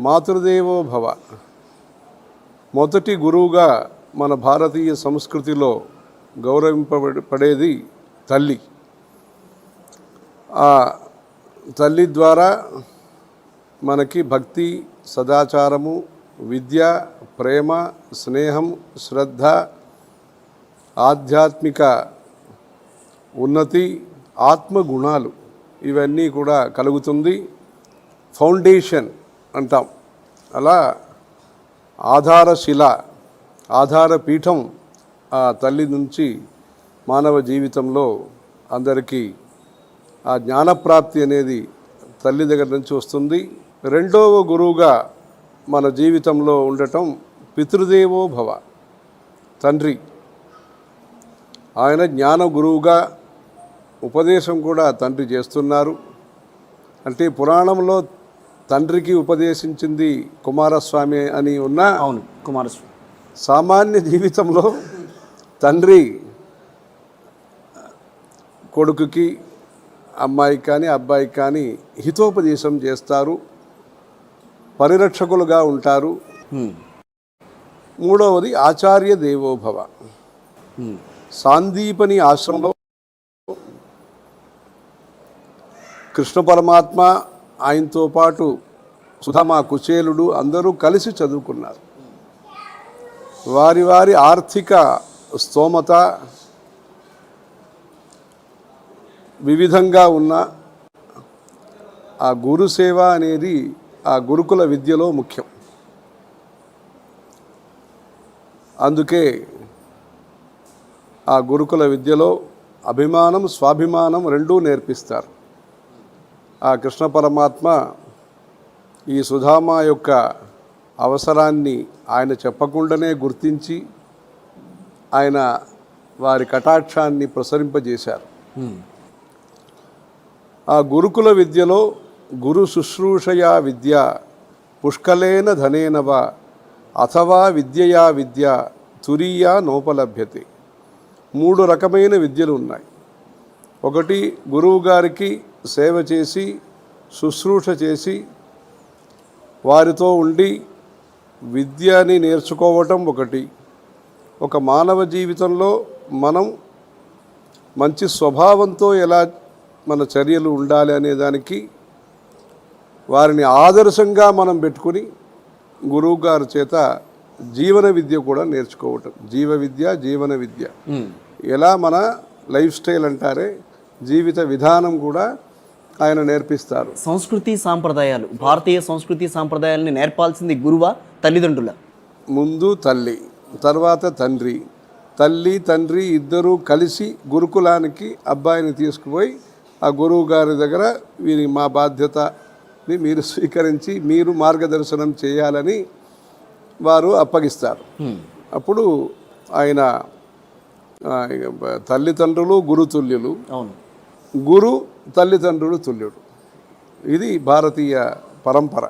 మాతృదేవో భవ. మొదటి గురువుగా మన భారతీయ సంస్కృతిలో గౌరవింపబడేది తల్లి. ఆ తల్లి ద్వారా మనకి భక్తి సదాచారము విద్య ప్రేమ స్నేహం శ్రద్ధ ఆధ్యాత్మిక ఉన్నతి ఆత్మగుణాలు ఇవన్నీ కూడా కలుగుతుంది. ఫౌండేషన్ అంటాం. అలా ఆధారశిల ఆధారపీఠం ఆ తల్లి నుంచి మానవ జీవితంలో అందరికీ ఆ జ్ఞానప్రాప్తి అనేది తల్లి దగ్గర నుంచి వస్తుంది. రెండవ గురువుగా మన జీవితంలో ఉండటం పితృదేవో భవ తండ్రి. ఆయన జ్ఞాన గురువుగా ఉపదేశం కూడా తండ్రి చేస్తున్నారు. అంటే పురాణంలో తండ్రికి ఉపదేశించింది కుమారస్వామి అని ఉన్న అవును కుమారస్వామి సామాన్య జీవితంలో తండ్రి కొడుకుకి అమ్మాయికి కానీ అబ్బాయికి కానీ హితోపదేశం చేస్తారు పరిరక్షకులుగా ఉంటారు. మూడవది ఆచార్య దేవోభవ. సాందీపని ఆశ్రమంలో కృష్ణ పరమాత్మ ఆయనతో పాటు సుధమా కుచేలుడు అందరూ కలిసి చదువుకున్నారు. వారి వారి ఆర్థిక స్తోమత వివిధంగా ఉన్న ఆ గురుసేవ అనేది ఆ గురుకుల విద్యలో ముఖ్యం. అందుకే ఆ గురుకుల విద్యలో అభిమానం స్వాభిమానం రెండూ నేర్పిస్తారు. ఆ కృష్ణ పరమాత్మ ఈ సుధామ యొక్క అవసరాన్ని ఆయన చెప్పకుండానే గుర్తించి ఆయన వారి కటాక్షాన్ని ప్రసరింపజేశారు. ఆ గురుకుల విద్యలో గురు శుశ్రూషయా విద్య పుష్కలేన ధనేనవ అథవా విద్యయా విద్య తురీయా నోపలభ్యతే. మూడు రకమైన విద్యలు ఉన్నాయి. ఒకటి గురువు గారికి సేవ చేసి శుశ్రూష చేసి వారితో ఉండి విద్యని నేర్చుకోవటం ఒకటి. ఒక మానవ జీవితంలో మనం మంచి స్వభావంతో ఎలా మన చర్యలు ఉండాలి అనే దానికి వారిని ఆదర్శంగా మనం పెట్టుకుని గురువు గారి చేత జీవన విద్య కూడా నేర్చుకోవటం. జీవ విద్య జీవన విద్య. ఎలా మన లైఫ్ స్టైల్ అంటారే జీవిత విధానం కూడా ఆయన నేర్పిస్తారు. సంస్కృతి సాంప్రదాయాలు భారతీయ సంస్కృతి సాంప్రదాయాలని నేర్పాల్సింది గురువా తల్లిదండ్రుల? ముందు తల్లి తర్వాత తండ్రి. తల్లి తండ్రి ఇద్దరూ కలిసి గురుకులానికి అబ్బాయిని తీసుకుపోయి ఆ గురువు గారి దగ్గర వీరి మా బాధ్యతని మీరు స్వీకరించి మీరు మార్గదర్శనం చేయాలని వారు అప్పగిస్తారు. అప్పుడు ఆయన తల్లిదండ్రులు గురుతుల్యులు. అవును. గురు తల్లిదండ్రులు తుల్యుడు. ఇది భారతీయ పరంపర.